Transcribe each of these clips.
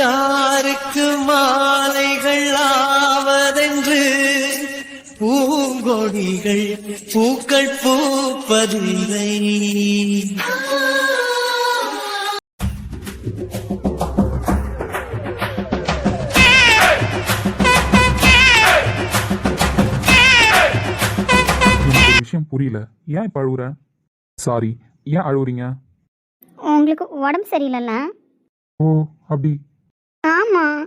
யாருக்கு மாலைகள் ஆவதென்று பூங்கொடிகள் பூக்கள் பூப்பதில்லை. விஷயம் புரியல. ஏன் இப்போ அழுகுற சாரி ஏன் அழுகுறீங்க உங்களுக்கு உடம்பு சரியில்லைல்ல? ஓ அப்படி. ஆமாம்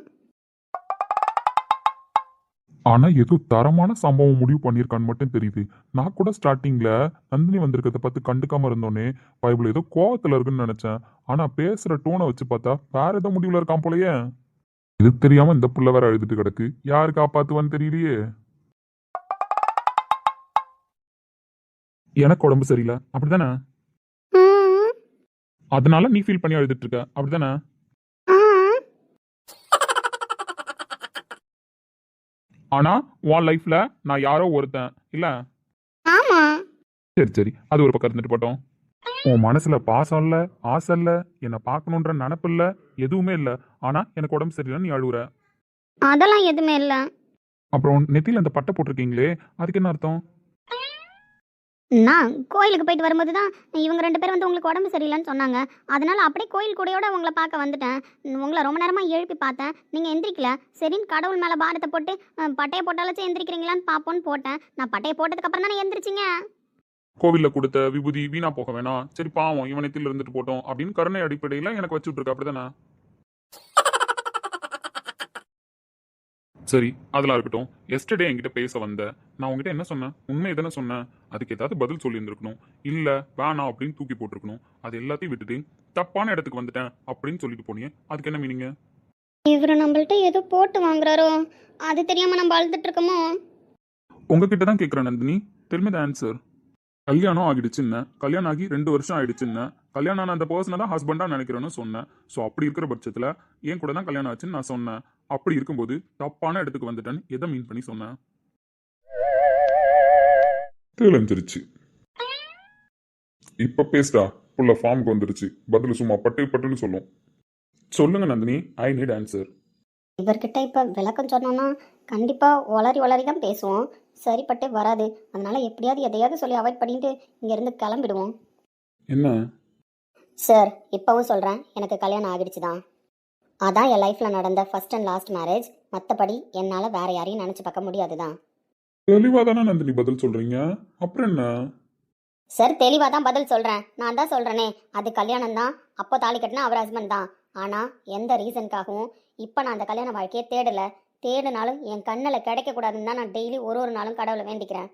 ஆனா ஏதோ தரமான சம்பவம் முடிவு பண்ணியிருக்கான்னு மட்டும் தெரியுது. நான் கூட ஸ்டார்டிங்ல நந்தினி வந்திருக்கிறத பார்த்து கண்டுக்காம இருந்தோன்னே பைபிள் ஏதோ கோவத்துல இருக்குன்னு நினைச்சேன். ஆனா பேசுற டோனை வச்சு பார்த்தா வேற ஏதோ முடிவுல இருக்கான் போலயே. இது தெரியாம இந்த புள்ள வேற அழுதுட்டு கிடக்கு. யாரு காப்பாத்துவான்னு தெரியலையே. எனக்கு உடம்பு சரியில்லை. அப்படிதானே? அதனால நீ ஃபீல் பண்ணி அழுதுட்டு இருக்க. அப்படிதானே ம். ஆனா உன் லைஃப்ல நான் யாரோ ஒருத்தன். இல்ல? ஆமாம் சரி சரி. அது ஒரு பக்கம் இருந்துட்டு போட்டோம். உன் மனசுல பாசம் இல்ல ஆசை இல்ல என்னை பார்க்கணுன்ற நினப்பு இல்ல எதுவுமே இல்ல. ஆனா எனக்கு உடம்பு சரியில்லை நீ அழுவுற. அதெல்லாம் எதுவுமே இல்லை. அப்புறம் நெத்தியில அந்த பட்டை போட்டிருக்கீங்களே அதுக்கு என்ன அர்த்தம்? நான் கோயிலுக்கு போயிட்டு வரும்போது தான் இவங்க ரெண்டு பேரும் வந்து உங்களுக்கு உடம்பு சரியில்லைன்னு சொன்னாங்க. அதனால் அப்படியே கோயில் கூடையோட உங்களை பார்க்க வந்துட்டேன். உங்களை ரொம்ப நேரமாக எழுப்பி பார்த்தேன். நீங்கள் எந்திரிக்கல. சரின்னு கடவுள் மேலே பாரத்தை போட்டு பட்டையை போட்டாலாச்சும் எந்திரிக்கிறீங்களான்னு பார்ப்போன்னு போட்டேன். நான் பட்டையை போட்டதுக்கப்புறம் தானே எந்திரிச்சிங்க? கோவிலில் கொடுத்த விபூதி வீணா போக வேணாம். சரி பாவம் இவனை நெத்தியில இருந்துட்டு போட்டோம் அப்படின்னு கருணை அடிப்படையில் எனக்கு வச்சுட்டு அப்படி தானே சரி அதெல்லாம் இருக்கட்டும். எஸ்டர்டே என்கிட்ட பேச வந்த நான் உங்ககிட்ட என்ன சொன்னேன்? உண்மை தானே சொன்னேன். அதுக்கு ஏதாவது பதில் சொல்லியிருந்திருக்கணும். இல்ல வேணாம் அப்படின்னு தூக்கி போட்டிருக்கணும். அது எல்லாத்தையும் விட்டுட்டு தப்பான இடத்துக்கு வந்துட்டேன் அப்படின்னு சொல்லிட்டு போனீங்க அதுக்கு என்ன மீனிங்க இவர் நம்மள்ட்ட ஏதோ போட்டு வாங்குறாரோ? அது தெரியாமல் நம்ம அழுதுட்டு இருக்கோமோ? உங்ககிட்ட தான் கேட்குறேன் நந்தினி. தெரியுமே ஆன்சர் கல்யாணம் ஆகிடுச்சுன்னு கல்யாணம் ஆகி ரெண்டு வருஷம் ஆயிடுச்சுன்னு கல்யாணம் ஆன அந்த பர்சனை தான் ஹஸ்பண்டாக நினைக்கிறேன்னு சொன்னேன். ஸோ அப்படி இருக்கிற பட்சத்தில் என் கூட தான் கல்யாணம் ஆச்சுன்னு நான் சொன்னேன். அப்படி இருக்கும்போது தப்பான இடத்துக்கு வந்துட்டேன்னு எதை மீன் பண்ணி சொன்னேன்? தெரிஞ்சிருச்சு இப்ப பேசுடா. புள்ள ஃபார்முக்கு வந்துருச்சு. பதில் சும்மா பட்டு பட்டுன்னு சொல்லும். சொல்லுங்க நந்தினி. ஐ நீட் ஆன்சர் இவர்கிட்ட இப்போ விளக்கம் சொன்னோன்னா கண்டிப்பாக ஒளரி ஒளரி தான் பேசுவோம். சரிப்பட்டே வராது. அதனால எப்படியாவது எதையாவது சொல்லி அவாய்ட் பண்ணிட்டு இங்கேருந்து கிளம்பிடுவோம். என்ன? சார் இப்போவும் சொல்கிறேன் எனக்கு கல்யாணம் ஆகிடுச்சு தான் அதான் என் லைஃப்பில் நடந்த ஃபர்ஸ்ட் அண்ட் லாஸ்ட் மேரேஜ் மற்றபடி என்னால் வேற யாரையும் நினச்சி பார்க்க முடியாது தான் தெளிவா தானே நந்தினி பதில் சொல்றீங்க? அப்புறம் என்ன? சார் தெளிவாக தான் பதில் சொல்கிறேன் நான் தான் சொல்கிறேனே அது கல்யாணம் தான் அப்போ தாலி கட்டினா அவர் ஹஸ்பண்ட் தான். ஆனால் எந்த ரீசனுக்காகவும் இப்போ நான் அந்த கல்யாண வாழ்க்கையை தேடலை. தேடினாலும் என் கண்ணில் கிடைக்கக்கூடாதுன்னு தான் நான் டெய்லி ஒரு ஒரு நாளும் கடவுளை வேண்டிக்கிறேன்.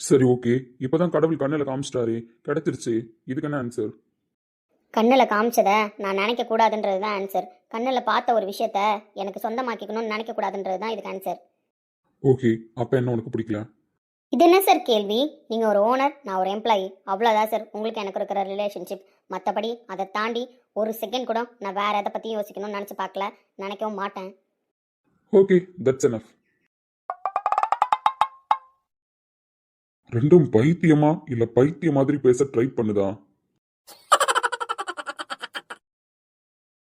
சரி ஓகே இப்பதான் கடவுள் கண்ணில் காமிச்சிட்டாரு. கிடைச்சிருச்சு. இதுக்கு என்ன ஆன்சர் கண்ணில் காமிச்சதை நான் நினைக்கக்கூடாதுன்றது தான் ஆன்சர் கண்ணில் பார்த்த ஒரு விஷயத்த எனக்கு சொந்தமாக்கிக்கணும்னு நினைக்கக்கூடாதுன்றது தான் இதுக்கு ஆன்சர் ஓகே அப்ப என்ன உனக்கு பிடிக்கல? இது என்ன சார் கேள்வி? நீங்கள் ஒரு ஓனர் நான் ஒரு எம்ப்ளாயி அவ்வளோதான் சார் உங்களுக்கு எனக்கு இருக்கிற ரிலேஷன்ஷிப் மற்றபடி அதை தாண்டி ஒரு செகண்ட் கூட நான் வேற எதை பற்றியும் யோசிக்கணும்னு நினச்சி பார்க்கல. நினைக்கவும் மாட்டேன். ஓகே தட்ஸ் எனஃப் ரெண்டும் பைத்தியமா இல்ல பைத்திய மாதிரி பேச ட்ரை பண்ணுதா?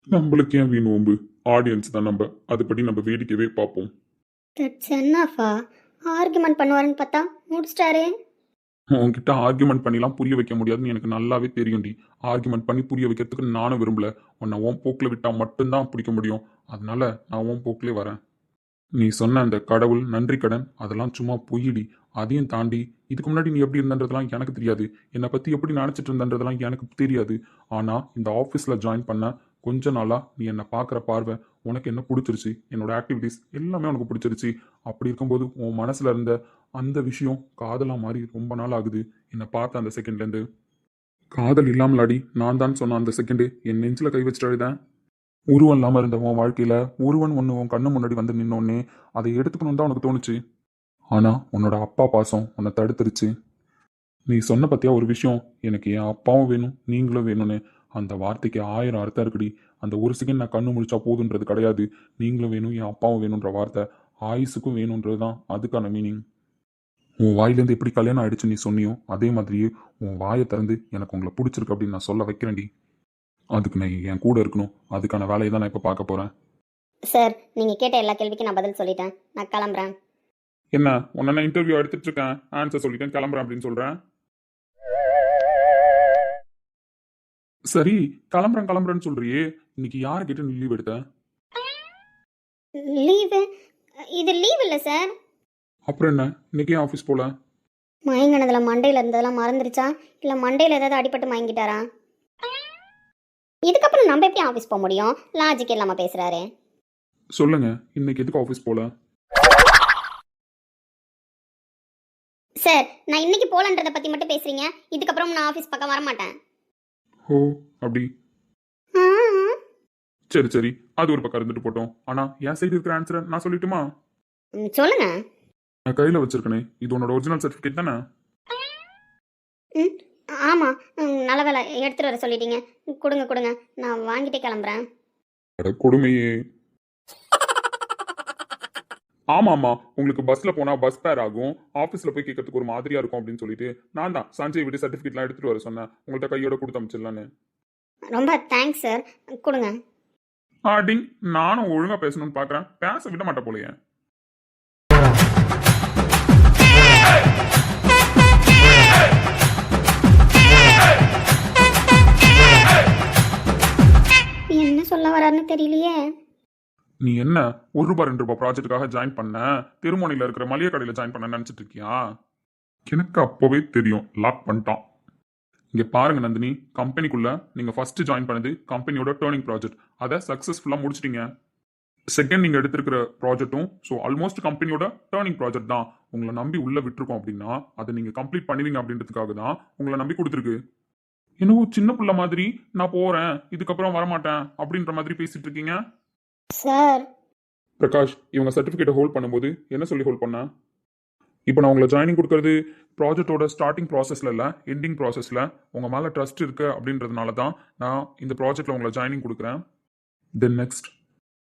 நம்மளுக்கு ஏன் வீண் ஓம்பு? ஆடியன்ஸ் தான் நம்ம. அதுபடி நம்ம வேடிக்கைவே பார்ப்போம். தட்ஸ் என்னஃபா ஆர்குமெண்ட் பண்ணுவாருன்னு பார்த்தா முடிச்சிட்டாரு. உன்கிட்ட ஆர்குமெண்ட் பண்ணிலாம் புரிய வைக்க முடியாதுன்னு எனக்கு நல்லாவே தெரியும்டி. ஆர்குமெண்ட் பண்ணி புரிய வைக்கிறதுக்கு நானும் விரும்பல. உன்னை உன் போக்கில் விட்டா மட்டும்தான் பிடிக்க முடியும். அதனால நான் உன் போக்கிலே வரேன். நீ சொன்ன அந்த கடவுள் நன்றி கடன் அதெல்லாம் சும்மா பொய்யிடி. அதையும் தாண்டி இதுக்கு முன்னாடி நீ எப்படி இருந்தன்றதெல்லாம் எனக்கு தெரியாது. என்னை பற்றி எப்படி நினச்சிட்டு இருந்தன்றதெல்லாம் எனக்கு தெரியாது. ஆனால் இந்த ஆஃபீஸில் ஜாயின் பண்ண கொஞ்ச நாளாக நீ என்னை பார்க்குற பார்வை உனக்கு என்ன பிடிச்சிருச்சு? என்னோட ஆக்டிவிட்டீஸ் எல்லாமே உனக்கு பிடிச்சிருச்சு. அப்படி இருக்கும்போது உன் மனசில் இருந்த அந்த விஷயம் காதலாக மாறி ரொம்ப நாள் ஆகுது. என்னை பார்த்த அந்த செகண்ட்லேருந்து காதல் இல்லாமலாடி நான் தான் சொன்ன அந்த செகண்டு என் நெஞ்சில் கை வச்சுட்டு அழுதேன். உருவம் இல்லாமல் இருந்த உன் வாழ்க்கையில் உருவன் ஒன்று உன் கண்ணு முன்னாடி வந்து நின்னோடனே அதை எடுத்துக்கணும் தான் உனக்கு தோணுச்சு. ஆனால் உன்னோட அப்பா பாசம் உன்னை தடுத்துருச்சு. நீ சொன்ன பற்றியா ஒரு விஷயம் எனக்கு என் அப்பாவும் வேணும் நீங்களும் வேணும்னு. அந்த வார்த்தைக்கு ஆயிரம் அர்த்தம் இருக்குடி. அந்த ஒரு செகண்ட் நான் கண்ணு முடிச்சா போதுன்றது கிடையாது. நீங்களும் வேணும் என் அப்பாவும் வேணுன்ற வார்த்தை ஆயுசுக்கும் வேணுன்றது தான் அதுக்கான மீனிங் உன் வாயிலேருந்து எப்படி கல்யாணம் ஆயிடுச்சு நீ சொன்னியோ அதே மாதிரியே உன் வாயை திறந்து எனக்கு உங்களை பிடிச்சிருக்கு அப்படின்னு நான் சொல்ல வைக்கிறேன்டி. அதுக்கு நான் என் கூட இருக்கணும். அதுக்கான வேலையை தான் நான் இப்போ பார்க்க போகிறேன் சார் நீங்கள் கேட்ட எல்லா கேள்விக்கும் நான் பதில் சொல்லிட்டேன். நான் கிளம்புறேன். என்ன? உன்னை நான் இன்டர்வியூ எடுத்துட்டு இருக்கேன். ஆன்சர் சொல்லிட்டேன். கிளம்புறேன் அப்படின்னு சொல்றேன். சரி கிளம்புறேன் கிளம்புறேன்னு சொல்றியே. இன்னைக்கு யாரை கேட்டு நீ லீவ் எடுத்த? லீவு இது லீவ் இல்லை சார். அப்புறம் என்ன? இன்னைக்கு ஏன் ஆஃபீஸ் போல? மயங்கினதில் மண்டையில் இருந்ததெல்லாம் மறந்துருச்சா? இல்லை மண்டையில் ஏதாவது அடிபட்டு மயங்கிட்டாரா? இதுக்கப்புறம் நம்ம எப்படி ஆஃபீஸ் போக முடியும்? லாஜிக் இல்லாமல் பேசுகிறாரு சொல்லுங்க. இன்னைக்கு எதுக்கு ஆஃபீஸ் போல? சார் நான் இன்னைக்கு போலன்றதை பற்றி மட்டும் பேசுகிறீங்க இதுக்கப்புறம் நான் ஆஃபீஸ் பக்கம் வரமாட்டேன். ஓ அப்படி. சரி சரி. அது ஒரு பக்கம் இருந்துட்டு போட்டோம். ஆனா என் சைடு இருக்கிற ஆன்சரை நான் சொல்லட்டுமா? ம், சொல்லுங்க. நான் கையில வச்சிருக்கனே. இது உன்னோட ஒரிஜினல் சர்டிஃபிகேட் தானே? ம் ஆமாம் நல்ல வேலை எடுத்துகிட்டு வர சொல்லிட்டீங்க. கொடுங்க கொடுங்க. நான் வாங்கிட்டே கிளம்புறேன். அட கொடுமையே. ஆமா ஆமா உங்களுக்கு பஸ்ல போனா பஸ் பேர் ஆகும். ஆபீஸ்ல போய் கேட்கறதுக்கு ஒரு மாதிரியா இருக்கும் அப்படின்னு சொல்லிட்டு நான் தான் சஞ்சய் விட்டு சர்டிபிகேட்லாம் எடுத்துட்டு வர சொன்னேன். உங்கள்ட்ட கையோட கொடுத்து அமைச்சிடலான்னு. ரொம்ப தேங்க்ஸ் சார் கொடுங்க. ஆடிங் நானும் ஒழுங்கா பேசணும்னு பாக்குறேன். பேச விட மாட்டேன் போலயே. நீ என்ன ஒரு ரூபாய் ரெண்டு ரூபாய் ப்ராஜெக்ட்டுக்காக ஜாயின் பண்ண? திருமணியில் இருக்கிற மளிகை கடையில் ஜாயின் பண்ண நினச்சிட்டு இருக்கியா? எனக்கு அப்போவே தெரியும். லாக் பண்ணிட்டான். இங்கே பாருங்க நந்தினி கம்பெனிக்குள்ளே நீங்கள் ஃபஸ்ட்டு ஜாயின் பண்ணது கம்பெனியோட டேர்னிங் ப்ராஜெக்ட் அதை சக்ஸஸ்ஃபுல்லாக முடிச்சிட்டீங்க. செகண்ட் நீங்கள் எடுத்திருக்கிற ப்ராஜெக்ட்டும் ஸோ ஆல்மோஸ்ட் கம்பெனியோட டேர்னிங் ப்ராஜெக்ட் தான். உங்களை நம்பி உள்ளே விட்டுருக்கோம் அப்படின்னா அதை நீங்கள் கம்ப்ளீட் பண்ணுவீங்க அப்படின்றதுக்காக தான் உங்களை நம்பி கொடுத்துருக்கு. என்னவோ சின்ன பிள்ளை மாதிரி நான் போகிறேன் இதுக்கப்புறம் வரமாட்டேன் அப்படின்ற மாதிரி பேசிகிட்டு இருக்கீங்க. சார். பிரகாஷ் இவங்க சர்டிஃபிகேட்டை ஹோல்ட் பண்ணும்போது என்ன சொல்லி ஹோல்ட் பண்ணா? இப்போ நான் உங்களை ஜாயினிங் கொடுக்கறது ப்ராஜெக்டோட ஸ்டார்டிங் ப்ராசஸில் இல்லை எண்டிங் ப்ராசஸில் உங்கள் மேலே ட்ரஸ்ட் இருக்கு அப்படின்றதுனால தான் நான் இந்த ப்ராஜெக்டில் உங்களை ஜாயினிங் கொடுக்குறேன். தென் நெக்ஸ்ட்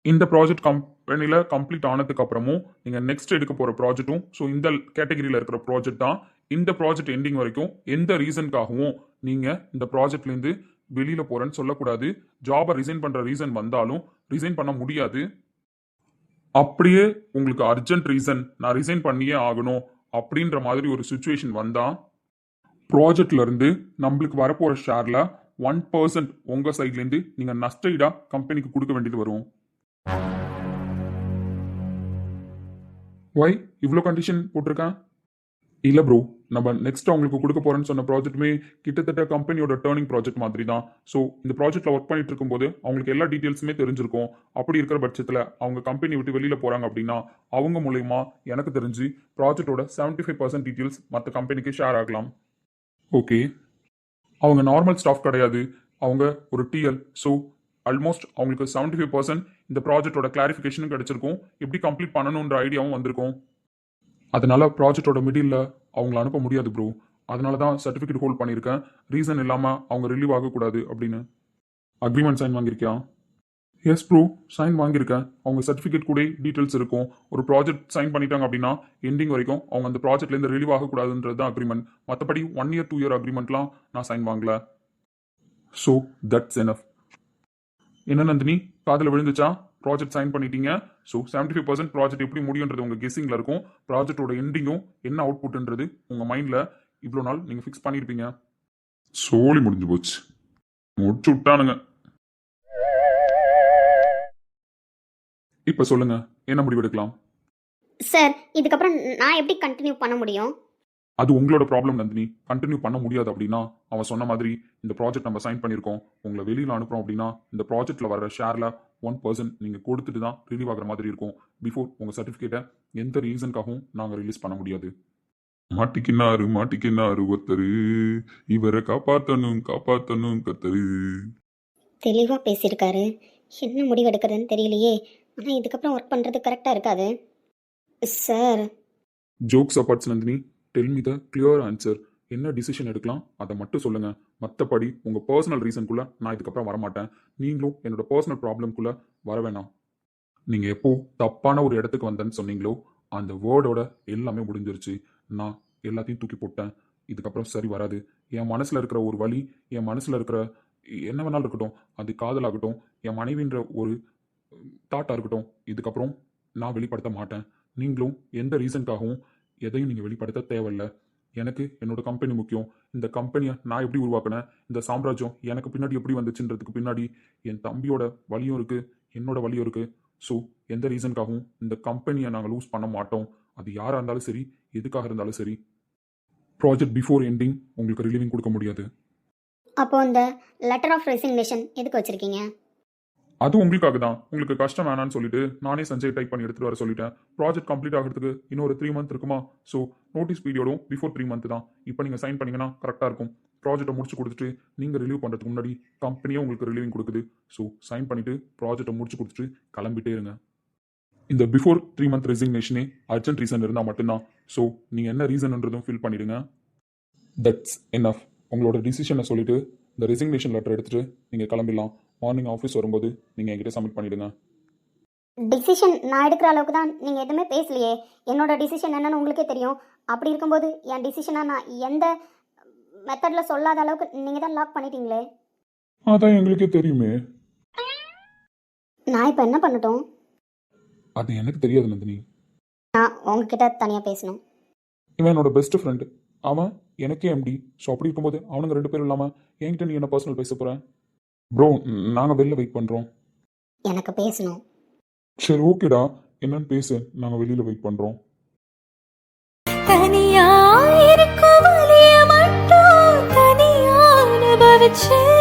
இந்த ப்ராஜெக்ட் கம்பெனியில் கம்ப்ளீட் ஆனதுக்கு அப்புறமும் நீங்கள் நெக்ஸ்ட் எடுக்க போகிற ப்ராஜெக்ட்டும் ஸோ இந்த கேட்டகரியில் இருக்கிற ப்ராஜெக்ட் தான் இந்த ப்ராஜெக்ட் எண்டிங் வரைக்கும் எந்த ரீசனுக்காகவும் நீங்கள் இந்த ப்ராஜெக்ட்லேருந்து வெளியில் போகிறேன்னு சொல்லக்கூடாது. ஜாபை ரிசைன் பண்ணுற ரீசன் வந்தாலும் ரிசைன் பண்ண முடியாது. அப்படியே உங்களுக்கு அர்ஜென்ட் ரீசன் நான் ரிசைன் பண்ணியே ஆகணும் அப்படின்ற மாதிரி ஒரு சுச்சுவேஷன் வந்தால் ப்ராஜெக்ட்லேருந்து நம்மளுக்கு வரப்போகிற ஷேரில் ஒன் பர்சன்ட் உங்கள் சைட்லேருந்து நீங்கள் நஷ்டஈடாக கம்பெனிக்கு கொடுக்க வேண்டியது வரும். ஒய் இவ்வளோ கண்டிஷன் போட்டிருக்கேன்? இல்லை ப்ரோ நம்ம நெக்ஸ்ட் அவங்களுக்கு கொடுக்க போறேன்னு சொன்ன ப்ராஜெக்ட்டுமே கிட்டத்தட்ட கம்பெனியோட டேர்னிங் ப்ராஜெக்ட் மாதிரி தான் ஸோ இந்த ப்ராஜெக்ட்ல ஒர்க் பண்ணிட்டு இருக்கும்போது அவங்களுக்கு எல்லா டீட்டெயில்ஸுமே தெரிஞ்சிருக்கும். அப்படி இருக்கிற பட்சத்தில் அவங்க கம்பெனி விட்டு வெளியில போறாங்க அப்படின்னா அவங்க மூலயமா எனக்கு தெரிஞ்சு ப்ராஜெக்டோட செவன்டி ஃபைவ் பர்சன்ட் டீட்டெயில்ஸ் மற்ற கம்பெனிக்கு ஷேர் ஆகலாம். ஓகே அவங்க நார்மல் ஸ்டாஃப் கிடையாது. அவங்க ஒரு டிஎல் ஸோ ஆல்மோஸ்ட் அவங்களுக்கு செவன்டி ஃபைவ் பர்சன்ட் இந்த ப்ராஜெக்டோட கிளாரிஃபிகேஷனும் கிடைச்சிருக்கும். எப்படி கம்ப்ளீட் பண்ணணுன்ற ஐடியாவும் வந்திருக்கும். அதனால ப்ராஜெக்டோட மிடில் அவங்கள அனுப்ப முடியாது ப்ரோ அதனால தான் சர்டிஃபிகேட் ஹோல்ட் பண்ணியிருக்கேன். ரீசன் இல்லாமல் அவங்க ரிலீவ் ஆகக்கூடாது அப்படின்னு. அக்ரிமெண்ட் சைன் வாங்கியிருக்கியா? எஸ் ப்ரோ சைன் வாங்கியிருக்கேன். அவங்க சர்டிஃபிகேட் கூட டீட்டெயில்ஸ் இருக்கும். ஒரு ப்ராஜெக்ட் சைன் பண்ணிட்டாங்க அப்படின்னா எண்டிங் வரைக்கும் அவங்க அந்த ப்ராஜெக்ட்லேருந்து ரிலீவ் ஆகக்கூடாதுன்றது தான் அக்ரிமெண்ட் மற்றபடி ஒன் இயர் டூ இயர் அக்ரிமெண்ட்லாம் நான் சைன் வாங்கல. ஸோ தட்ஸ் எனஃப் என்ன நந்தினி? காதில் விழுந்துச்சா? ப்ராஜெக்ட் சைன் பண்ணிட்டீங்க. So seventy five percent project எப்படி முடியுன்றது உங்கள் கெஸ்ஸிங்கில் இருக்கும். ப்ராஜெக்டோட எண்டிங்கும் என்ன அவுட்புட்ன்றது உங்கள் மைண்டில் இவ்வளோ நாள் நீங்கள் ஃபிக்ஸ் பண்ணியிருப்பீங்க சோலி முடிஞ்சு போச்சு. முடிச்சு விட்டானுங்க. இப்போ சொல்லுங்க என்ன முடிவெடுக்கலாம் சார் இதுக்கப்புறம் நான் எப்படி கண்டினியூ பண்ண முடியும்? அது உங்களோட ப்ராப்ளம் நந்தினி. கண்டினியூ பண்ண முடியாது அப்படின்னா அவன் சொன்ன மாதிரி இந்த ப்ராஜெக்ட் நம்ம சைன் பண்ணியிருக்கோம் உங்களை வெளியில் அனுப்புறோம் அப்படின்னா இந்த ப்ராஜெக்ட்ல வர ஷேர்ல ஒன் பர்சன்ட் நீங்கள் கொடுத்துட்டு தான் ரிலீவ் ஆகிற மாதிரி இருக்கும். பிஃபோர் உங்கள் சர்டிஃபிகேட்டை எந்த ரீசனுக்காகவும் நாங்கள் ரிலீஸ் பண்ண முடியாது. மாட்டிக்கினாரு மாட்டிக்கினாரு ஒருத்தரு. இவரை காப்பாத்தணும் காப்பாத்தணும் கத்தரு. தெளிவாக பேசியிருக்காரு. என்ன முடிவு எடுக்கிறதுன்னு தெரியலையே. ஆனால் இதுக்கப்புறம் ஒர்க் பண்ணுறது கரெக்டாக இருக்காது. Sir jokes aparts Nandini. Tell me the clear answer என்ன டிசிஷன் எடுக்கலாம்? அதை மட்டும் சொல்லுங்கள் மற்றபடி உங்கள் பர்சனல் ரீசன்குள்ளே நான் இதுக்கப்புறம் வரமாட்டேன். நீங்களும் என்னோட பர்சனல் ப்ராப்ளம்குள்ளே வர வேணாம். நீங்கள் எப்போ தப்பான ஒரு இடத்துக்கு வந்தேன்னு சொன்னீங்களோ அந்த வேர்டோட எல்லாமே முடிஞ்சிருச்சு. நான் எல்லாத்தையும் தூக்கி போட்டேன். இதுக்கப்புறம் சரி வராது. என் மனசில் இருக்கிற ஒரு வழி என் மனசில் இருக்கிற என்ன வேணாலும் இருக்கட்டும். அது காதலாகட்டும் என் மனைவின்ற ஒரு தாட்டாக இருக்கட்டும். இதுக்கப்புறம் நான் வெளிப்படுத்த மாட்டேன். நீங்களும் எந்த ரீசனுக்காகவும் எதையும் நீங்கள் வெளிப்படுத்த தேவையில்ல. எனக்கு என்னோட கம்பெனி முக்கியம். இந்த கம்பெனியை நான் எப்படி உருவாக்கினேன்? இந்த சாம்ராஜ்யம் எனக்கு பின்னாடி எப்படி வந்துச்சுன்றதுக்கு பின்னாடி என் தம்பியோட வழியும் இருக்குது என்னோட வழியும் இருக்குது ஸோ எந்த ரீசனுக்காகவும் இந்த கம்பெனியை நாங்கள் லூஸ் பண்ண மாட்டோம். அது யாராக இருந்தாலும் சரி எதுக்காக இருந்தாலும் சரி. ப்ராஜெக்ட் பிஃபோர் எண்டிங் உங்களுக்கு ரிலீவிங் கொடுக்க முடியாது. அப்போ இந்த லெட்டர் ஆஃப் ரெசிக்னேஷன் எதுக்கு வச்சிருக்கீங்க? அது உங்களுக்காக தான் உங்களுக்கு கஷ்டம் வேணாம்னு சொல்லிட்டு நானே சஞ்சய் டைப் பண்ணி எடுத்துட்டு வர சொல்லிட்டேன். ப்ராஜெக்ட் கம்ப்ளீட் ஆகிறதுக்கு இன்னொரு த்ரீ மந்த் இருக்குமா? ஸோ நோட்டீஸ் பீரியடும் பிஃபோர் த்ரீ மந்த் தான். இப்போ நீங்கள் சைன் பண்ணீங்கன்னா கரெக்டாக இருக்கும். ப்ராஜெக்ட்டை முடிச்சு கொடுத்துட்டு நீங்கள் ரிலீவ் பண்ணுறதுக்கு முன்னாடி கம்பெனியே உங்களுக்கு ரிலீவிங் கொடுக்குது. ஸோ சைன் பண்ணிவிட்டு ப்ராஜெக்ட்டை முடிச்சு கொடுத்துட்டு கிளம்பிட்டே இருங்க. இந்த பிஃபோர் த்ரீ மந்த் ரெசிக்னேஷனே அர்ஜென்ட் ரீசன் இருந்தால் மட்டும்தான். ஸோ நீங்கள் என்ன ரீசன்ன்றதும் ஃபில் பண்ணிடுங்க. That's enough. உங்களோட டிசிஷனை சொல்லிவிட்டு இந்த ரெசிக்னேஷன் லெட்டர் எடுத்துகிட்டு நீங்கள் கிளம்பிடலாம். மார்னிங் ஆஃபீஸ் வரும்போது நீங்கள் என்கிட்ட சப்மிட் பண்ணிடுங்க. டிசிஷன் நான் எடுக்கிற அளவுக்கு தான் நீங்கள் எதுவுமே பேசலையே. என்னோட டிசிஷன் என்னன்னு உங்களுக்கே தெரியும். அப்படி இருக்கும்போது என் டிசிஷனை நான் எந்த மெத்தடில் சொல்லாத அளவுக்கு நீங்கள் தான் லாக் பண்ணிட்டீங்களே? அதான் எங்களுக்கே தெரியுமே. நான் இப்போ என்ன பண்ணட்டும்? அது எனக்கு தெரியாது நந்தினி. நான் உங்ககிட்ட தனியாக பேசணும். இவன் என்னோட பெஸ்ட் ஃப்ரெண்டு அவன் எனக்கே எம்டி ஸோ அப்படி இருக்கும்போது அவனுங்க ரெண்டு பேரும் இல்லாமல் என்கிட்ட நீ என்ன பர்சனல் பேச போகிறேன் ப்ரோ நாங்கள் வெளில வெயிட் பண்ணுறோம் எனக்கு பேசணும். சரி ஓகேடா. என்னன்னு பேசு. நாங்கள் வெளியில் வெயிட் பண்ணுறோம் தனியா இருக்கும் வலிய மட்டும் தனியா அனுபவிச்சேன்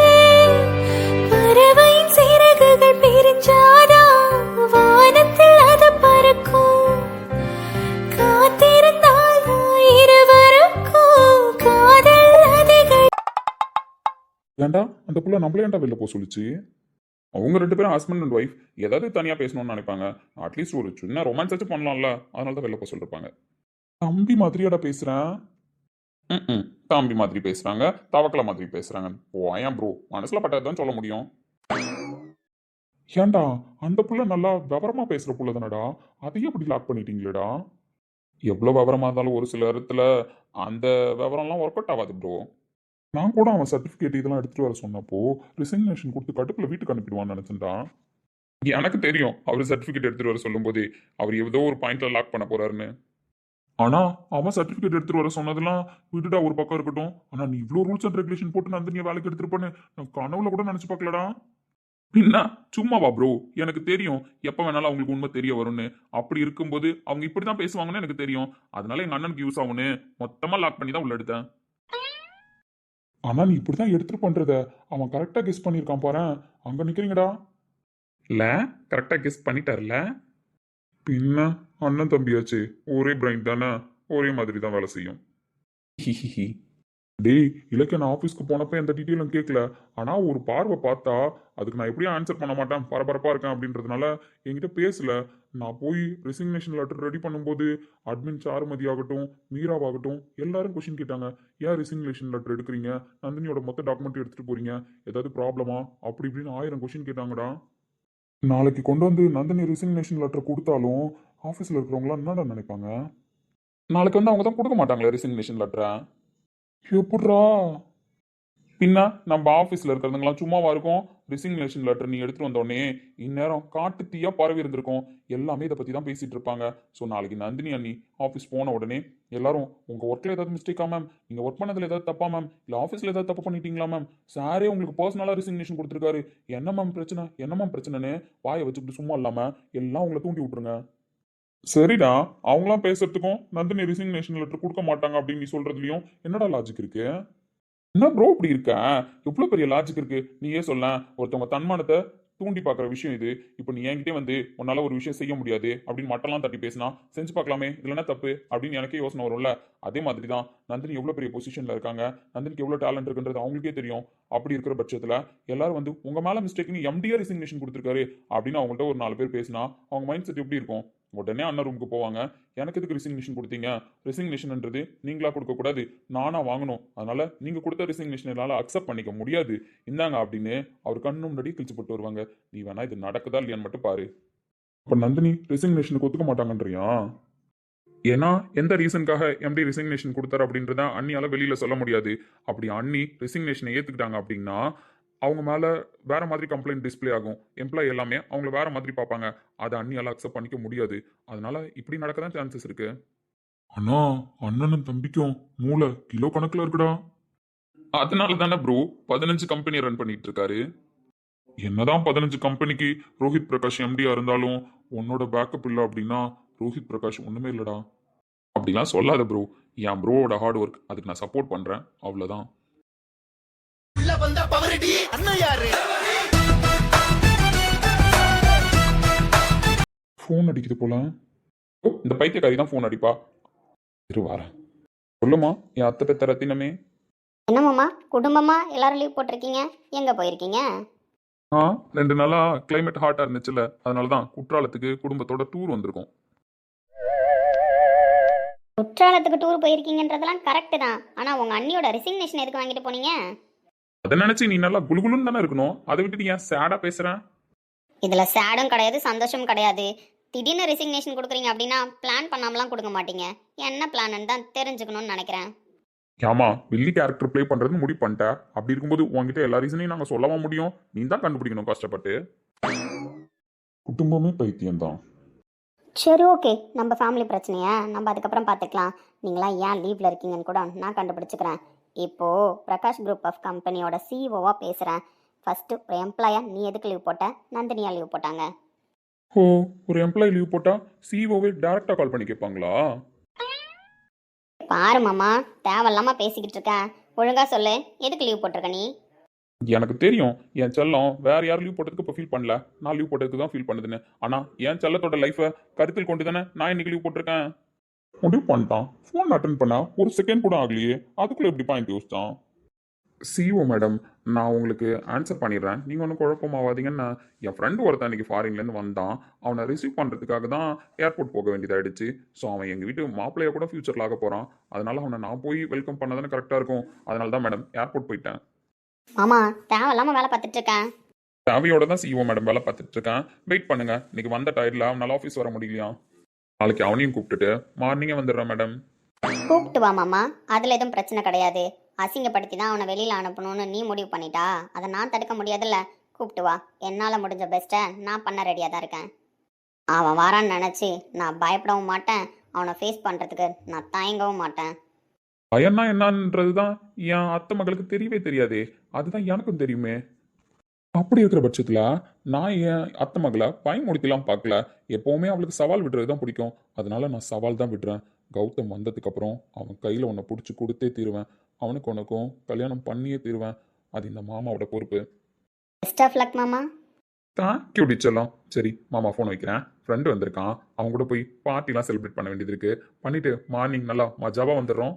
நம்மளே ஏன்டா வெளில போக சொல்லுச்சு? அவங்க ரெண்டு பேரும் ஹஸ்பண்ட் அண்ட் ஒய்ஃப் ஏதாவது தனியாக பேசணும்னு நினைப்பாங்க. அட்லீஸ்ட் ஒரு சின்ன ரொமான்ஸ் வச்சு பண்ணலாம்ல. அதனால தான் வெளில போக சொல்லிருப்பாங்க. தம்பி மாதிரியாடா பேசுகிறேன் ம் தம்பி மாதிரி பேசுகிறாங்க தவக்கலை மாதிரி பேசுகிறாங்க ஓ ஏன் ப்ரோ மனசில் பட்டது தான் சொல்ல முடியும். ஏன்டா? அந்த புள்ள நல்லா விவரமாக பேசுகிற புள்ள தானடா. அதையும் அப்படி லாக் பண்ணிட்டீங்களேடா? எவ்வளோ விவரமாக இருந்தாலும் ஒரு சில இடத்துல அந்த விவரம்லாம் ஒர்க் அவுட் ஆகாது ப்ரோ நான் கூட அவன் சர்டிஃபிகேட் இதெல்லாம் எடுத்துகிட்டு வர சொன்னப்போ ரிசிக்னேஷன் கொடுத்து கட்டுக்குள்ள வீட்டுக்கு அனுப்பிடுவான்னு நினைச்சேன்டா எனக்கு தெரியும் அவர் சர்டிஃபிகேட் எடுத்துகிட்டு வர சொல்லும்போது அவர் ஏதோ ஒரு பாயிண்ட்ல லாக் பண்ண போறாருன்னு. ஆனால் அவன் சர்டிஃபிகேட் எடுத்துகிட்டு வர சொன்னதெல்லாம் விட்டுட்டா ஒரு பக்கம் இருக்கட்டும். ஆனால் நீ இவ்வளோ ரூல்ஸ் அண்ட் ரெகுலேஷன் போட்டு நந்தினியை வேலைக்கு எடுத்துட்டு நான் கனவுல கூட நினச்சி பார்க்கலடா. என்ன சும்மாவா ப்ரோ எனக்கு தெரியும். எப்போ வேணாலும் அவங்களுக்கு உண்மை தெரிய வரும்னு. அப்படி இருக்கும்போது அவங்க இப்படி தான் பேசுவாங்கன்னு எனக்கு தெரியும். அதனால எங்கள் அண்ணனுக்கு யூஸ் ஆகும்னு மொத்தமாக லாக் பண்ணி தான் உள்ள எடுத்தேன். ஆனா நீ இப்படிதான் எடுத்துட்டு பண்றத. அவன் கரெக்டா கெஸ் பண்ணியிருக்கான் பாரு அங்க நிக்கிறீங்கடா. இல்ல கரெக்டா கெஸ் பண்ணிட்டார்ல பின்ன அண்ணன் தம்பியாச்சு. ஒரே பிரைன் தானே. ஒரே மாதிரி தான் வேலை செய்யும். ஹிஹிஹி. டேய் இலக்கிய நான் ஆஃபீஸ்க்கு போனப்போ எந்த டீட்டெயிலும் கேட்கல ஆனால் ஒரு பார்வை பார்த்தா அதுக்கு நான் எப்படியும் ஆன்சர் பண்ண மாட்டேன். பரபரப்பாக இருக்கேன் அப்படின்றதுனால என்கிட்ட பேசல. நான் போய் ரெசிக்னேஷன் லெட்டர் ரெடி பண்ணும்போது அட்மின் சாருமதி ஆகட்டும் மீராவாகட்டும் எல்லாரும் கொஷின் கேட்டாங்க. ஏன் ரெசிக்னேஷன் லெட்டர் எடுக்கிறீங்க? நந்தினியோட மொத்த டாக்குமெண்ட் எடுத்துகிட்டு போகிறீங்க ஏதாவது ப்ராப்ளமா அப்படி இப்படின்னு ஆயிரம் கொஷின் கேட்டாங்கடா. நாளைக்கு கொண்டு வந்து நந்தினி ரெசிக்னேஷன் லெட்டர் கொடுத்தாலும் ஆஃபீஸில் இருக்கிறவங்களாம் என்னடா நினைப்பாங்க? நாளைக்கு வந்து அவங்க தான் கொடுக்க மாட்டாங்களே ரெசிக்னேஷன் லெட்டரை எப்பட்றா? பின்ன நம்ம ஆஃபீஸில் இருக்கிறதுங்களாம் சும்மாவா இருக்கும். ரிசிக்னேஷன் லெட்டர் நீ எடுத்துட்டு வந்தோடனே இந்நேரம் காட்டு தீயா பரவி இருந்திருக்கும். எல்லாமே இதை பற்றி தான் பேசிட்டு இருப்பாங்க. ஸோ நாளைக்கு நந்தினி அண்ணி ஆஃபீஸ் போன உடனே எல்லாரும் உங்கள் ஒர்க்கில் ஏதாவது மிஸ்டேக்கா மேம் நீங்கள் ஒர்க் பண்ணதில் ஏதாவது தப்பா மேம் இல்லை ஆஃபீஸில் ஏதாவது தப்பு பண்ணிட்டீங்களா மேம் சாரே உங்களுக்கு பர்சனலாக ரிசிக்னேஷன் கொடுத்துருக்காரு. என்ன மேம் பிரச்சனை? என்ன மேம் பிரச்சனைன்னு? வாயை வச்சுக்கிட்டு சும்மா இல்லாமல் எல்லாம் உங்களை தூண்டி விட்டுருங்க. சரிடா அவங்களாம் பேசுறதுக்கும் நந்தினி ரிசிக்னேஷன் லெட்டர் கொடுக்க மாட்டாங்க அப்படின்னு நீ சொல்றதுலயும் என்னடா லாஜிக் இருக்கு? என்ன ப்ரோ இப்படி இருக்க? எவ்வளவு பெரிய லாஜிக் இருக்கு. நீயே சொல்ல ஒருத்தவங்க தன்மானத்தை தூண்டி பார்க்குற விஷயம் இது. இப்போ நீ என்கிட்டே வந்து உன்னால ஒரு விஷயம் செய்ய முடியாது அப்படின்னு மட்டெல்லாம் தட்டி பேசினா செஞ்சு பார்க்கலாமே இதுல என்ன தப்பு? அப்படின்னு எனக்கே யோசனை வரும்ல. அதே மாதிரி தான் நந்தினி எவ்வளோ பெரிய பொசிஷன்ல இருக்காங்க நந்தினிக்கு எவ்வளோ டேலண்ட் இருக்குன்றது அவங்களுக்கே தெரியும். அப்படி இருக்கிற பட்சத்தில் எல்லாரும் வந்து உங்க மேல மிஸ்டேக்னு எம்டிஆர் ரிசிக்னேஷன் கொடுத்துருக்காரு அப்படின்னு அவங்கள்ட்ட ஒரு நாலு பேர் பேசினா அவங்க மைண்ட் செட் எப்படி இருக்கும்? உடனே அண்ணன் ரூமுக்கு போவாங்க. எனக்கு எதுக்கு ரிசிக்னேஷன் கொடுத்தீங்க? ரிசிக்னேஷன்ன்றது நீங்களா கொடுக்கக்கூடாது நானா வாங்கணும். அதனால நீங்க கொடுத்த ரிசிக்னேஷன் என்னால் அக்செப்ட் பண்ணிக்க முடியாது. இந்தாங்க அப்படின்னு அவர் கண்ணு முன்னாடி கிழிச்சு போட்டு வருவாங்க. நீ வேணா இது நடக்குதா இல்லையான்னு மட்டும் பாரு. அப்ப நந்தினி ரிசிக்னேஷனுக்கு ஒத்துக்க மாட்டாங்கன்றியா? ஏன்னா எந்த ரீசனுக்காக எம்டி ரிசிக்னேஷன் கொடுத்தாரு அப்படின்றத அண்ணியால வெளியில சொல்ல முடியாது. அப்படி அண்ணி ரிசிக்னேஷனை ஏத்துக்கிட்டாங்க அப்படின்னா அவங்க மேலே வேறு மாதிரி கம்ப்ளைண்ட் டிஸ்ப்ளே ஆகும். எம்ப்ளாயி எல்லாமே அவங்கள வேறு மாதிரி பார்ப்பாங்க. அதை அண்ணியால் அக்செப்ட் பண்ணிக்க முடியாது. அதனால் இப்படி நடக்க தான் சான்சஸ் இருக்குது அண்ணா அண்ணனும் தம்பிக்கும் மூளை கிலோ கணக்கில் இருக்குடா. அதனால தானே ப்ரோ பதினஞ்சு கம்பெனி ரன் பண்ணிட்டு இருக்காரு. என்னதான் பதினஞ்சு கம்பெனிக்கு ரோஹித் பிரகாஷ் எம்டியா இருந்தாலும் உன்னோட பேக்கப் இல்லை அப்படின்னா ரோஹித் பிரகாஷ் ஒன்றுமே இல்லைடா. அப்படிலாம் சொல்லாத ப்ரோ என் ப்ரோவோட ஹார்ட் ஒர்க் அதுக்கு நான் சப்போர்ட் பண்ணுறேன் அவ்வளோதான் வந்த பவரடி அண்ணன் யாரு? ஃபோன் அடிக்குது போல. ஓ இந்த பைத்தியக்காரி தான் ஃபோன் அடிப்பா. இரு வரேன். சொல்லுமா என் அத்தை பெத்த ரத்தினமே. என்னமாம்மா குடும்பமா? எல்லாரும் லீவ் போட்டிருக்கீங்க. எங்க போயிருக்கீங்க? ஆ ரெண்டு நாளா கிளைமேட் ஹாட்டா இருந்துச்சுல்ல. அதனால தான் குற்றாலத்துக்கு குடும்பத்தோட டூர் வந்திருக்கோம். குற்றாலத்துக்கு டூர் போயிருக்கீங்கன்றதெல்லாம் கரெக்டு தான். ஆனா உங்க அண்ணியோட ரெசிக்னேஷன் எதுக்கு வாங்கிட்டு போனீங்க? அதை நினைச்சு நீ நல்லா குளுகுலுன்னு தானே இருக்கணும்? அதை விட்டுட்டு ஏன் சேடா பேசுறேன் இதுல சேடும் கிடையாது சந்தோஷம் கிடையாது. திடீர்னு ரெசிக்னேஷன் கொடுக்குறீங்க அப்படின்னா பிளான் பண்ணாமலாம் கொடுக்க மாட்டீங்க. என்ன பிளான்னு தான் தெரிஞ்சுக்கணும்னு நினைக்கிறேன். ஏமா வில்லி கேரக்டர் ப்ளே பண்றதுன்னு முடிவு பண்ணிட்ட. அப்படி இருக்கும்போது உன்கிட்ட எல்லா ரீசனையும் நாங்க சொல்லவா முடியும்? நீ தான் கண்டுபிடிக்கணும் கஷ்டப்பட்டு. குடும்பமே பைத்தியம் தான் சரி ஓகே நம்ம ஃபேமிலி பிரச்சனையா? நம்ம அதுக்கப்புறம் பார்த்துக்கலாம் நீங்களாம் ஏன் லீவ்ல இருக்கீங்கன்னு கூட நான் கண்டுபிடிச்சிக்கிறேன். இப்போ பிரகாஷ் குரூப் ஆஃப் கம்பெனியோட சிஇஓவா பேசுறேன். ஃபர்ஸ்ட் ஒரு எம்ப்ளாயா நீ எதுக்கு லீவ் போட்ட? நந்தினியா லீவ் போட்டாங்க. ஓ ஒரு எம்ப்ளாயி லீவ் போட்டா சிஓவே டேரக்டா கால் பண்ணி கேட்பாங்களா? பாரு மாமா தேவையில்லாம பேசிக்கிட்டு இருக்க ஒழுங்கா சொல்லு எதுக்கு லீவ் போட்டிருக்க நீ? எனக்கு தெரியும் என் செல்லம் வேற யாரும் லீவ் போட்டதுக்கு இப்போ ஃபீல் பண்ணல. நான் லீவ் போட்டதுக்கு தான் ஃபீல் பண்ணுதுன்னு. ஆனா என் செல்லத்தோட லைஃபை கருத்தில் கொண்டு தானே நான் இன்னைக்கு லீவ் போட்டிருக்கேன்? முடிவு பண்ணிட்டான். ஃபோன் அட்டன் பண்ணா ஒரு செகண்ட் கூட ஆகலையே. அதுக்குள்ள எப்படி பாயிண்ட் யோசிச்சான்? சிஓ மேடம் நான் உங்களுக்கு ஆன்சர் பண்ணிடுறேன். நீங்கள் ஒன்றும் குழப்பமாவாதீங்கன்னு என் ஃப்ரெண்டு ஒருத்தன் இன்னைக்கு ஃபாரின்லேருந்து வந்தான். அவனை ரிசீவ் பண்ணுறதுக்காக தான் ஏர்போர்ட் போக வேண்டியதாயிடுச்சு ஸோ அவன் எங்கள் வீட்டு மாப்பிள்ளைய கூட ஃபியூச்சரில் ஆக போகிறான் அதனால அவனை நான் போய் வெல்கம் பண்ணதானே கரெக்டாக இருக்கும். அதனால தான் மேடம் ஏர்போர்ட் போயிட்டேன். மாமா தேவையில்லாம வேலை பார்த்துட்டு இருக்கேன். தேவையோட தான் சிஓ மேடம் வேலை பார்த்துட்டு இருக்கேன். வெயிட் பண்ணுங்க. இன்னைக்கு வந்த டயர்டில் அவனால ஆஃபீஸ் வர முடியலையா? நாளைக்கு அவனையும் கூப்பிட்டுட்டு மார்னிங்கே வந்துடுறேன் மேடம் கூப்பிட்டு வா மாமா. அதுல எதுவும் பிரச்சனை கிடையாது. அசிங்கப்படுத்தி தான் அவனை வெளியில அனுப்பணும்னு நீ முடிவு பண்ணிட்டா? அதை நான் தடுக்க முடியாதுல்ல. கூப்பிட்டு வா. என்னால முடிஞ்ச பெஸ்ட்டை நான் பண்ண ரெடியா தான் இருக்கேன். அவன் வரான்னு நினைச்சு நான் பயப்படவும் மாட்டேன். அவனை ஃபேஸ் பண்றதுக்கு நான் தயங்கவும் மாட்டேன். பயன்னா என்னன்றது தான் என் அத்தை மகளுக்கு தெரியவே தெரியாதே. அதுதான் எனக்கும் தெரியுமே. அப்படி இருக்கிற பட்சத்தில் நான் என் அத்தை மகளை பயமுடுத்திலாம் பார்க்கல. எப்போவுமே அவளுக்கு சவால் விடுறது தான் பிடிக்கும். அதனால நான் சவால் தான் விடுறேன். கௌதம் வந்ததுக்கு அப்புறம் அவன் கையில் உன்னை பிடிச்சி கொடுத்தே தீருவேன். அவனுக்கு உனக்கும் கல்யாணம் பண்ணியே தீருவேன். அது இந்த மாமாவோட பொறுப்பு. பெஸ்ட் ஆஃப் லக் மாமா. தேங்க்யூ டிச்செல்லாம் சரி மாமா ஃபோன் வைக்கிறேன். ஃப்ரெண்டு வந்திருக்கான். அவன் கூட போய் பார்ட்டிலாம் செலிப்ரேட் பண்ண வேண்டியது இருக்கு. பண்ணிட்டு மார்னிங் நல்லா மஜாவாக வந்துடுறோம்.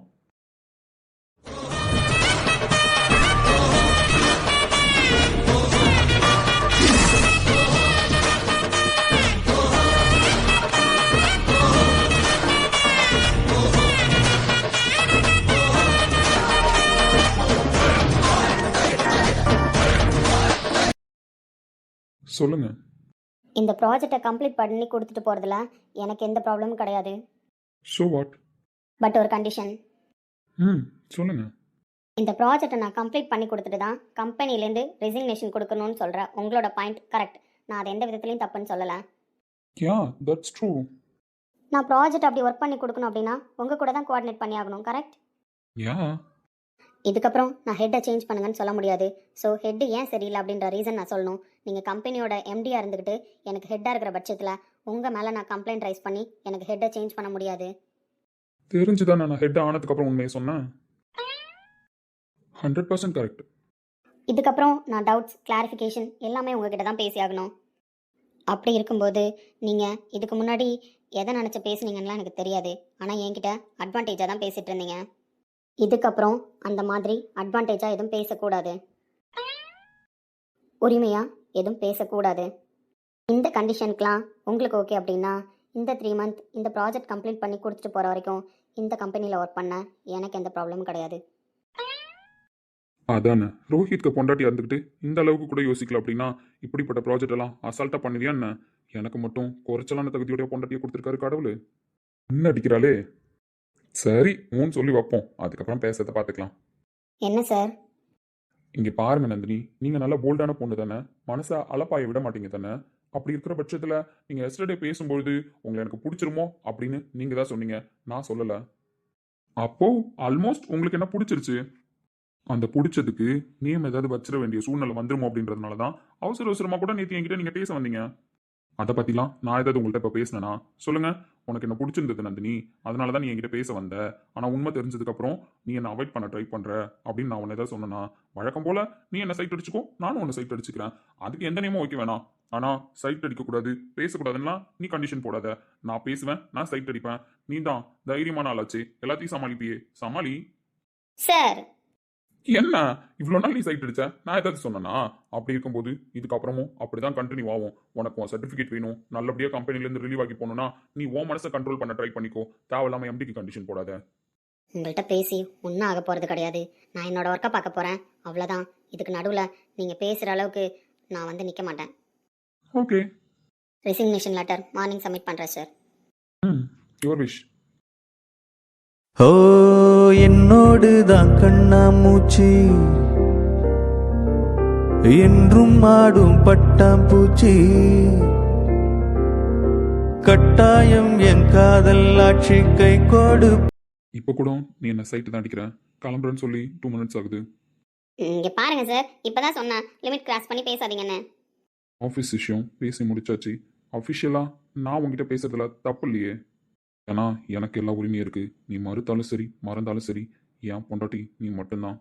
சொல்லுங்க. இந்த ப்ராஜெக்டை கம்ப்ளீட் பண்ணி கொடுத்துட்டு போறதுல எனக்கு எந்த ப்ராப்ளமும் கிடையாது. ஸோ வாட் பட் ஒரு கண்டிஷன் ம் சொல்லுங்க. இந்த ப்ராஜெக்டை நான் கம்ப்ளீட் பண்ணி கொடுத்துட்டு தான் கம்பெனிலேருந்து ரெசிக்னேஷன் கொடுக்கணும்னு சொல்கிற உங்களோட பாயிண்ட் கரெக்ட் நான் அதை எந்த விதத்துலையும் தப்புன்னு சொல்லலை. யா தட்ஸ் ட்ரூ நான் ப்ராஜெக்ட் அப்படி ஒர்க் பண்ணி கொடுக்கணும் அப்படின்னா உங்கள் கூட தான் கோஆர்டினேட் பண்ணி ஆகணும் கரெக்ட் யா இதுக்கப்புறம் நான் ஹெட்டை சேஞ்ச் பண்ணுங்கன்னு சொல்ல முடியாது. ஸோ ஹெட் ஏன் சரியில்லை அப்படின்ற ரீசன் நான் சொல்லணும். நீங்கள் கம்பெனியோட எம்டியாக இருந்துக்கிட்டு எனக்கு ஹெட்டாக இருக்கிற பட்சத்தில் உங்கள் மேலே நான் கம்ப்ளைண்ட் ரைஸ் பண்ணி எனக்கு ஹெட்டை சேஞ்ச் பண்ண முடியாது. தெரிஞ்சுதான் நான் ஹெட் ஆனதுக்கப்புறம் உண்மையை சொன்னேன். ஹண்ட்ரட் பர்சன்ட் கரெக்ட் இதுக்கப்புறம் நான் டவுட்ஸ் கிளாரிஃபிகேஷன் எல்லாமே உங்ககிட்ட தான் பேசி ஆகணும். அப்படி இருக்கும்போது நீங்கள் இதுக்கு முன்னாடி எதை நினச்சி பேசுனீங்கன்னுலாம் எனக்கு தெரியாது. ஆனால் என்கிட்ட அட்வான்டேஜாக தான் பேசிகிட்டு இருந்தீங்க. இதுக்கப்புறம் அந்த மாதிரி அட்வான்டேஜாக எதுவும் பேசக்கூடாது. உரிமையாக எதுவும் பேசக்கூடாது. இந்த கண்டிஷனுக்கெலாம் உங்களுக்கு ஓகே அப்படின்னா இந்த த்ரீ மந்த் இந்த ப்ராஜெக்ட் கம்ப்ளீட் பண்ணி கொடுத்துட்டு போகிற வரைக்கும் இந்த கம்பெனியில் ஒர்க் பண்ண எனக்கு எந்த ப்ராப்ளமும் கிடையாது. அதானே? ரோஹித்க்கு பொண்டாட்டி இருந்துக்கிட்டு இந்த அளவுக்கு கூட யோசிக்கல அப்படின்னா இப்படிப்பட்ட ப்ராஜெக்ட் எல்லாம் அசால்ட்டாக பண்ணுவியா என்ன? எனக்கு மட்டும் குறைச்சலான தகுதியோடைய பொண்டாட்டியை கொடுத்துருக்காரு கடவுள். என்ன அடிக்கிறாளே? சரி ஊன்னு சொல்லி வைப்போம். அதுக்கப்புறம் பேசுறத பார்த்துக்கலாம் என்ன சார்? இங்க பாருங்க நந்தினி நீங்க நல்ல போல்டான பொண்ணு தானே. மனசை அலப்பாய விட மாட்டீங்க தானே. அப்படி இருக்கிற பட்சத்துல நீங்க எஸ்டர்டே பேசும்பொழுது உங்களை எனக்கு பிடிச்சிருமோ அப்படின்னு நீங்க தான் சொன்னீங்க. நான் சொல்லல. அப்போ ஆல்மோஸ்ட் உங்களுக்கு என்ன பிடிச்சிருச்சு? அந்த பிடிச்சதுக்கு நேம் ஏதாவது வச்சிட வேண்டிய சூழ்நிலை வந்துருமோ அப்படின்றதுனால தான் அவசர அவசரமா கூட நேற்று என்கிட்ட நீங்க பேச வந்தீங்க. அதை பத்திலாம் நான் ஏதாவது உங்கள்கிட்ட இப்போ பேசினேனா? சொல்லுங்க. உனக்கு என்ன பிடிச்சிருந்தது நந்தினி? அதனால தான் நீ என்கிட்ட பேச வந்த. ஆனால் உண்மை தெரிஞ்சதுக்கப்புறம் நீ என்னை அவாய்ட் பண்ண ட்ரை பண்ணுற அப்படின்னு நான் உன்னை ஏதாவது சொன்னேனா? வழக்கம் போல நீ என்ன சைட் அடிச்சுக்கோ நானும் உன்னை சைட் அடிச்சுக்கிறேன். அதுக்கு எந்த நேமும் ஓகே வேணாம். ஆனால் சைட் அடிக்கக்கூடாது பேசக்கூடாதுன்னா நீ கண்டிஷன் போடாத. நான் பேசுவேன் நான் சைட் அடிப்பேன். நீ தான் தைரியமான ஆளாச்சு. எல்லாத்தையும் சமாளிப்பியே. சமாளி. சார் என்ன? இவ்வளோ நாள் நீ சைட் அடிச்ச? நான் ஏதாவது சொன்னேனா? அப்படி இருக்கும்போது இதுக்கப்புறமும் அப்படிதான் கண்டினியூ ஆகும். உனக்கு உன் சர்டிஃபிகேட் வேணும். நல்லபடியாக கம்பெனிலேருந்து ரிலீவ் ஆகி போகணும்னா நீ உன் மனசை கண்ட்ரோல் பண்ண ட்ரை பண்ணிக்கோ. தேவையில்லாம எம்டிக்கு கண்டிஷன் போடாத. உங்கள்கிட்ட பேசி ஒன்றும் ஆக போகிறது கிடையாது. நான் என்னோட ஒர்க்கை பார்க்க போகிறேன் அவ்வளோதான் இதுக்கு நடுவில் நீங்கள் பேசுகிற அளவுக்கு நான் வந்து நிற்க மாட்டேன். Okay resignation letter morning submit பண்ணுறேன் சார் ம். யுவர் விஷ் ஓ என்னோடு தான் கண்ணாமூச்சி என்றும் ஆடும் பட்டாம்பூச்சி கட்டாயம் என் காதல் ஆட்சி கை கோடு. இப்போ கூட நீ என்ன சைட்டு தான் அடிக்கிற? கிளம்புறேன்னு சொல்லி டூ மினிட்ஸ் ஆகுது. இங்கே பாருங்க சார் இப்போ தான் சொன்னேன். லிமிட் கிராஸ் பண்ணி பேசாதீங்கன்னு. ஆஃபீஸ் விஷயம் பேசி முடிச்சாச்சு. அஃபிஷியலாக நான் உங்ககிட்ட பேசுறதுல தப்பு இல்லையே. ஏன்னா எனக்கு எல்லா உரிமையும் இருக்கு. நீ மறுத்தாலும் சரி மறந்தாலும் சரி என் பொண்டாட்டி நீ மட்டும்தான்.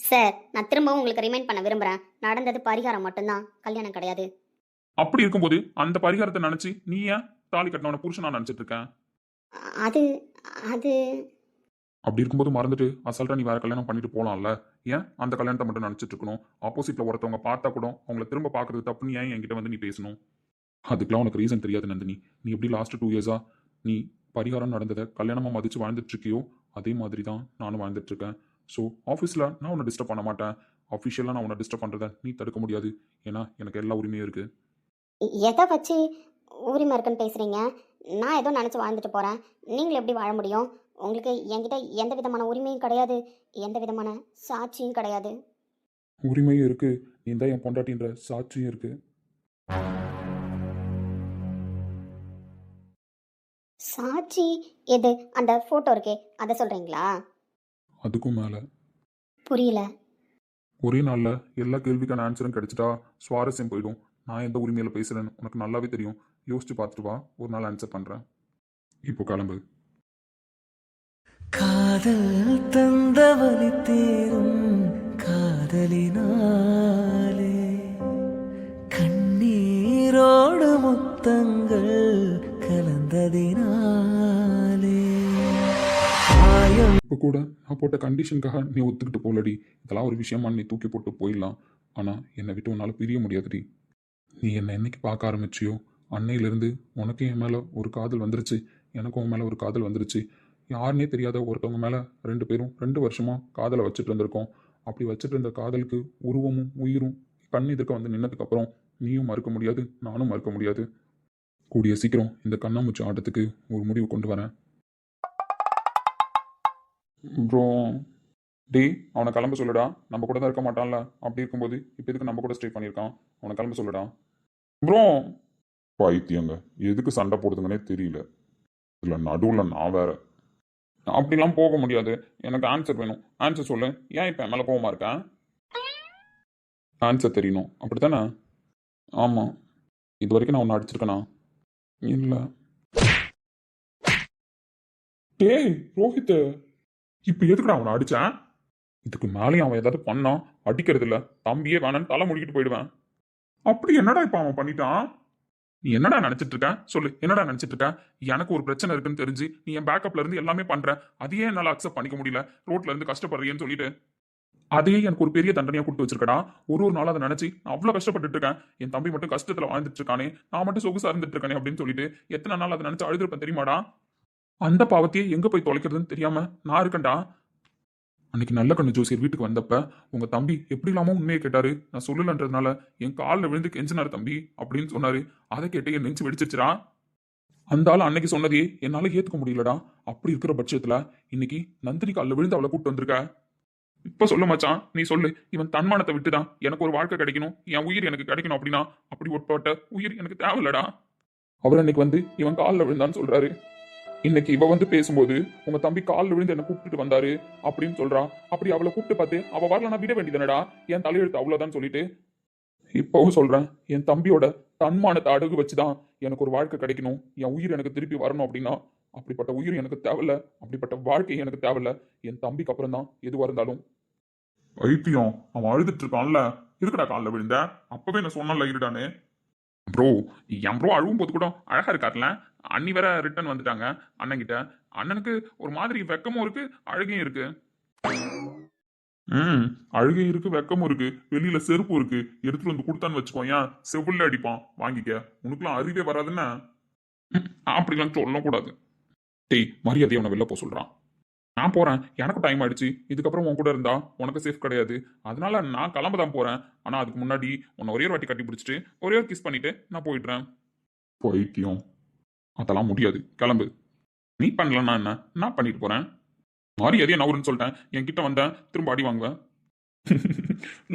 சார் நான் திரும்பவும் உங்களுக்கு ரிமைண்ட் பண்ண விரும்புகிறேன் நடந்தது பரிகாரம் மட்டும்தான். கல்யாணம் கிடையாது. அப்படி இருக்கும்போது அந்த பரிகாரத்தை நினைச்சு நீ ஏன் தாலி கட்டினவன புருஷனா நினைச்சிட்டு இருக்கேன் அது அது அப்படி இருக்கும்போது மறந்துட்டு அசால்ட்டா நீ வேற கல்யாணம் பண்ணிட்டு போலாம்ல. ஏன்? அந்த கல்யாணத்தை மட்டும் நினைச்சிட்டு இருக்கணும். ஆப்போசிட்ல ஒருத்தவங்க பார்த்தா கூட அவங்கள திரும்ப பார்க்கறது தப்புன்னு ஏன் என்கிட்ட வந்து நீ பேசணும்? அதுக்கெல்லாம் உனக்கு ரீசன் தெரியாது நந்தினி. நீ எப்படி லாஸ்ட் டூ இயர்ஸா நீ பரிகாரம் நடந்ததை கல்யாணமா மதிச்சு வாழ்ந்துட்டு இருக்கியோ அதே மாதிரி தான் நானும் வாழ்ந்துட்டு இருக்கேன் ஸோ ஆஃபீஸில் நான் உன்னை டிஸ்டர்ப் பண்ண மாட்டேன். அஃபிஷியலாக நான் உன்னை டிஸ்டர்ப் பண்ணுறதை நீ தடுக்க முடியாது. ஏன்னா எனக்கு எல்லா உரிமையும் இருக்கு. எதை வச்சு உரிமை இருக்குன்னு பேசுகிறீங்க நான் ஏதோ நினச்சி வாழ்ந்துட்டு போகிறேன் நீங்கள் எப்படி வாழ முடியும்? உங்களுக்கு என்கிட்ட எந்த விதமான உரிமையும் கிடையாது. எந்த விதமான சாட்சியும் கிடையாது. உரிமையும் இருக்கு. நீ தான் என் பொண்டாட்டின்ற சாட்சியும் இருக்கு. சாட்சி எது? அந்த ஃபோட்டோ இருக்கே அதை சொல்கிறீங்களா அதுக்கும் மேலே. புரியல. ஒரே நாளில் எல்லா கேள்விக்கான ஆன்சரும் கிடைச்சிட்டா சுவாரஸ்யம் போயிடும். நான் எந்த உரிமையில் பேசுகிறேன்னு உனக்கு நல்லாவே தெரியும். யோசிச்சு பார்த்துட்டு வா ஒரு நாள் ஆன்சர் பண்ணுறேன் இப்போ கிளம்பு. காதல் தந்த வலி தேரும் காதலினாலே. கண்ணீரோடு முத்தங்கள் வந்ததினாலே. இப்போ கூட நான் போட்ட கண்டிஷனுக்காக நீ ஒத்துக்கிட்டு போலடி. இதெல்லாம் ஒரு விஷயமா நீ தூக்கி போட்டு போயிடலாம். ஆனால் என்னை விட்டு உன்னால் பிரிய முடியாதுடி. நீ என்னை என்னைக்கு பார்க்க ஆரம்பிச்சியோ? அன்னையிலேருந்து உனக்கும் என் மேலே ஒரு காதல் வந்துருச்சு. எனக்கும் உன் மேலே ஒரு காதல் வந்துருச்சு. யாருனே தெரியாத ஒருத்தவங்க மேலே ரெண்டு பேரும் ரெண்டு வருஷமாக காதலை வச்சுட்டு இருந்திருக்கோம். அப்படி வச்சுட்டு இருந்த காதலுக்கு உருவமும் உயிரும் கண் எதிர்க்க வந்து நின்னதுக்கப்புறம் நீயும் மறுக்க முடியாது நானும் மறுக்க முடியாது. கூடிய சீக்கிரம் இந்த கண்ணாமூச்சி ஆட்டத்துக்கு ஒரு முடிவு கொண்டு வரேன். ப்ரோ டேய் அவனை கிளம்ப சொல்லுடா. நம்ம கூட தான் இருக்க மாட்டான்ல. அப்படி இருக்கும்போது இப்போ எதுக்கு நம்ம கூட ஸ்டே பண்ணியிருக்கான்? அவனை கிளம்ப சொல்லுடா. ப்ரோ பைத்தியங்க. எதுக்கு சண்டை போடுதுங்கன்னே தெரியல. இதில் நடுவில் நான் வேற. அப்படிலாம் போக முடியாது. எனக்கு ஆன்சர் வேணும். ஆன்சர் சொல்லு. ஏன் இப்போ மேலே கோவமா இருக்கேன் ஆன்சர் தெரியணும். அப்படித்தானே? ஆமாம் இது வரைக்கும் நான் ஒன்று அடிச்சிருக்கேனா? இல்லை டேய் ரோஹித். இப்போ எதுக்குடா அவனை அடிச்சான்? இதுக்கு மேலேயும் அவன் ஏதாவது பண்ணான் அடிக்கிறது இல்ல. தம்பியே வேணான்னு தலை முடிக்கிட்டு போயிடுவேன். அப்படி என்னடா இப்போ அவன் பண்ணிட்டான்? நீ என்னடா நினைச்சிட்டு இருக்க? சொல்லு என்னடா நினைச்சிட்டு இருக்க? எனக்கு ஒரு பிரச்சனை இருக்குன்னு தெரிஞ்சு நீ என் பேக்கப்ல இருந்து எல்லாமே பண்ற. அதையே என்னால அக்செப்ட் பண்ணிக்க முடியல. ரோட்ல இருந்து கஷ்டப்படுறியன்னு சொல்லிட்டு. அதையே எனக்கு ஒரு பெரிய தண்டனையா கொடுத்து வச்சிருக்கடா. ஒரு ஒரு நாள் அதை நினைச்சு நான் அவ்வளவு கஷ்டப்பட்டுட்டு இருக்கேன். என் தம்பி மட்டும் கஷ்டத்துல வாழ்ந்துட்டு இருக்கானே. நான் மட்டும் சொகுசா இருந்துட்டு இருக்கானே அப்படின்னு சொல்லிட்டு எத்தனை நாள் அதை நினைச்சு அழுதுருப்பேன் தெரியுமாடா? அந்த பாவத்தையே எங்க போய் தொலைக்கிறதுன்னு தெரியாம நான் இருக்கேன்டா. அன்னைக்கு நல்ல கண்ணு ஜோசியர் வீட்டுக்கு வந்தப்ப உங்க தம்பி எப்படி இல்லாம உண்மையை கேட்டாரு? நான் சொல்லலன்றதுனால என் காலில் விழுந்து கெஞ்சினாரு தம்பி அப்படின்னு சொன்னாரு. அதை கேட்டு என் நெஞ்சு வெடிச்சிருச்சா அந்த ஆள் அன்னைக்கு சொன்னதையே என்னால ஏத்துக்க முடியலடா. அப்படி இருக்கிற பட்சத்துல இன்னைக்கு நந்தினி காலில் விழுந்து அவளை கூப்பிட்டு வந்திருக்க. இப்ப சொல்லு மச்சான். நீ சொல்லு. இவன் தன்மானத்தை விட்டுதான் எனக்கு ஒரு வாழ்க்கை கிடைக்கணும். என் உயிர் எனக்கு கிடைக்கணும் அப்படின்னா அப்படி உட்பட்ட உயிர் எனக்கு தேவையில்லடா. அவர் அன்னைக்கு வந்து இவன் காலில் விழுந்தான்னு சொல்றாரு. இன்னைக்கு இவ வந்து பேசும்போது உங்க தம்பி காலில் விழுந்து என்ன கூப்பிட்டுட்டு வந்தாரு அப்படின்னு சொல்றா அப்படி அவளை கூப்பிட்டு பார்த்து அவ வரலனா விட வேண்டியதானடா என் தலையெழுத்து அவ்வளவுதான் சொல்லிட்டு இப்போவும் சொல்கிறேன் என் தம்பியோட தன்மானத்தை அடகு வச்சு தான் எனக்கு ஒரு வாழ்க்கை கிடைக்கணும். என் உயிர் எனக்கு திருப்பி வரணும் அப்படின்னா அப்படிப்பட்ட உயிர் எனக்கு தேவையில்ல அப்படிப்பட்ட வாழ்க்கை எனக்கு தேவையில்ல. என் தம்பிக்கு அப்புறம் தான் எதுவாக இருந்தாலும். வைத்தியம் அவன் அழுதுட்டு இருக்கான்ல. இருக்கடா காலில் விழுந்த? அப்பவே நான் சொன்னல இருடானே ப்ரோ என் ப்ரோ அழுவும் போது கூட அழகா இருக்கார்ல அண்ணி வேற ரிட்டர்ன் வந்துட்டாங்க. அண்ணன் கிட்ட அண்ணனுக்கு ஒரு மாதிரி வெக்கமும் இருக்கு அழகையும் இருக்கு. ம் அழுகையும் இருக்கு வெக்கமும் இருக்கு. வெளியில செருப்பு இருக்கு. எடுத்துட்டு வந்து கொடுத்தான்னு வச்சுக்கோ. ஏன்? செவில்ல அடிப்பான். வாங்கிக்க. உனக்குலாம் அறிவே வராதுன்னா? அப்படிலாம் சொல்லக்கூடாது டேய் மரியாதை அவனை வெளில போக சொல்றான். நான் போறேன். எனக்கு டைம் ஆயிடுச்சு. இதுக்கப்புறம் உன் கூட இருந்தா? உனக்கு சேஃப் கிடையாது. அதனால நான் கிளம்ப தான் போறேன். ஆனா அதுக்கு முன்னாடி உன்னை ஒரே ஒரு வாட்டி கட்டி பிடிச்சிட்டு ஒரே ஒரு கிஸ் பண்ணிட்டு நான் போயிடுறேன். பைத்தியம். அதெல்லாம் முடியாது. கிளம்பு. நீ பண்ணலன்னா என்ன? நான் பண்ணிட்டு போறேன். மரியாதையை நவருன்னு சொல்லிட்டேன். என்கிட்ட வந்தேன் திரும்ப அடி வாங்குவேன்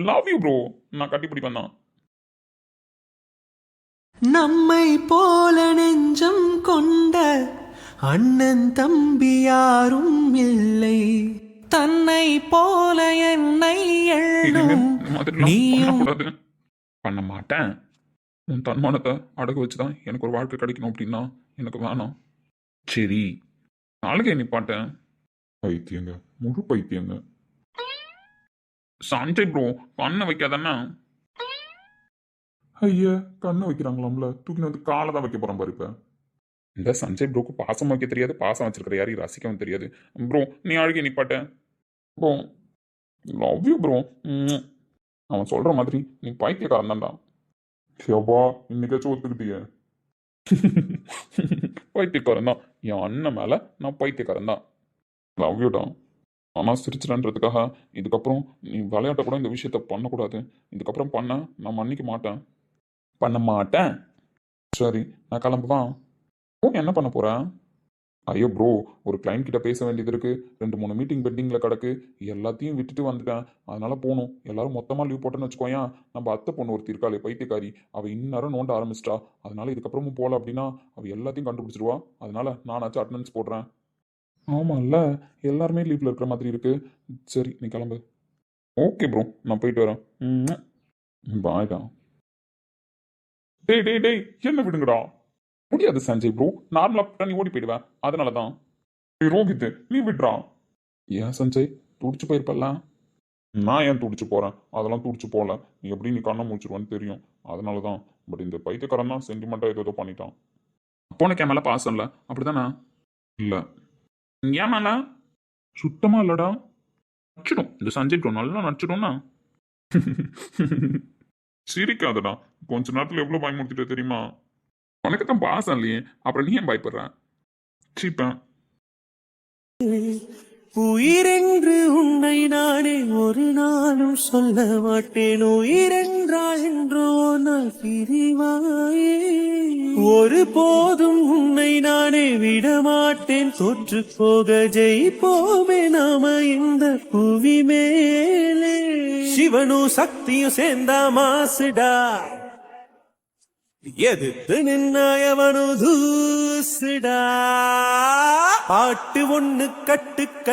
லவ் யூ ப்ரோ நான் கட்டி பிடிப்பேன் தான். நம்மை போல நெஞ்சம் கொண்ட அண்ணன் தம்பி யாரும் இல்லை. தன்னை போல என்னை எண்ணும் நீயும் பண்ண மாட்டேன். உன் தன்மானத்தை அடகு வச்சுதான் எனக்கு ஒரு வாழ்க்கை கிடைக்கணும் அப்படின்னா எனக்கு வேணாம். சரி நாளைக்கே நிப்பாட்டேன் பைத்தியங்க. முழு பைத்தியங்க. சஞ்சய் ப்ரோ கண்ணை வைக்காதண்ணா ஐயா கண்ணை வைக்கிறாங்களாம்ல. தூக்கி வந்து காலை தான் வைக்க போறேன் பாரு இந்த சஞ்சய் ப்ரோக்கு பாசம் வைக்க தெரியாது பாசம் வச்சிருக்கிற யாரையும் ரசிக்கவும் தெரியாது. ப்ரோ நீ அழுகி நிப்பாட்ட. ப்ரோ லவ் யூ ப்ரோ அவன் சொல்ற மாதிரி நீ பைத்தியக்காரன் தான்டா. சிவப்பா இன்னைக்காச்சும் ஒத்துக்கிட்டியே. பைத்தியக்காரன் தான். என் அண்ணன் மேல நான் பைத்தியக்காரன் தான். லவ் யூடா ஆனால் சிரிச்சிடன்றதுக்காக இதுக்கப்புறம் நீ விளையாட்ட கூட இந்த விஷயத்த பண்ணக்கூடாது. இதுக்கப்புறம் பண்ண நான் மன்னிக்க மாட்டேன். பண்ண மாட்டேன்? சரி நான் கிளம்புவான் ஓ என்ன பண்ண போகிறேன் ஐயோ ப்ரோ ஒரு கிளைண்ட் கிட்ட பேச வேண்டியது இருக்கு. ரெண்டு மூணு மீட்டிங் பெண்டிங்கில் கிடக்கு. எல்லாத்தையும் விட்டுட்டு வந்துட்டேன். அதனால போகணும் எல்லாரும் மொத்தமாக லீவ் போட்டேன்னு வச்சுக்கோயேன். நம்ம அத்தை பொண்ணு ஒரு இருக்காளே பைத்தியக்காரி. அவள் இன்னும் நோண்ட ஆரம்பிச்சிட்டா. அதனால இதுக்கப்புறமும் போகல அப்படின்னா அவள் எல்லாத்தையும் கண்டுபிடிச்சிருவா. அதனால நானாச்சும் அட்டண்டன்ஸ் போடுறேன். ஆமாம்ல எல்லாருமே லீவில் இருக்கிற மாதிரி இருக்கு. சரி நீ கிளம்பு. ஓகே ப்ரோ நான் போயிட்டு வரேன். பாய் தான் டேய் டேய் டேய் என்ன விடுங்கடா? முடியாது சஞ்சய் ப்ரோ நார்மலாக நீ ஓடி போயிடுவேன் அதனால தான். நீ ரோஹித் நீ விடுறா. ஏன் சஞ்சய்? துடிச்சு போயிருப்பல்ல. நான் ஏன் துடிச்சு போகிறேன் அதெல்லாம் துடிச்சு போகல. நீ எப்படி நீ கண்ணை முடிச்சிருவான்னு தெரியும். அதனால தான். பட் இந்த பைத்தியக்காரன் தான் சென்டிமெண்ட்டாக ஏதோ ஏதோ பண்ணிட்டான். போனக்கு என் மேலே பாசம் இல்லை? அப்படிதானே இல்லை. ஏன் மேல? சுத்தமா இல்லடா. நச்சிடும். இந்த சஞ்சய் ப்ரோ நல்லா நச்சிடும்னா? சிரிக்காதடா. கொஞ்ச நேரத்துல எவ்வளவு பயமுறுத்திட்ட தெரியுமா? உனக்கு தான் பாசம் இல்லையே. அப்புறம் நீ ஏன் பயப்படுறேன் சீப்பேன் உயிரென்று உன்னை நானே ஒரு நாளும் சொல்ல மாட்டேன். உயிரென்று என்றோ நான் பிரிவாயே ஒரு போதும் உன்னை நானே விடமாட்டேன். தோற்று போக ஜெயிப்போமே நாம இந்த புவி மேலே. சிவனும் சக்தியும் சேர்ந்தா மாசுடா. எதிர்த்து நின்னாயவனு தூசுடா. பாட்டு ஒண்ணு கட்டு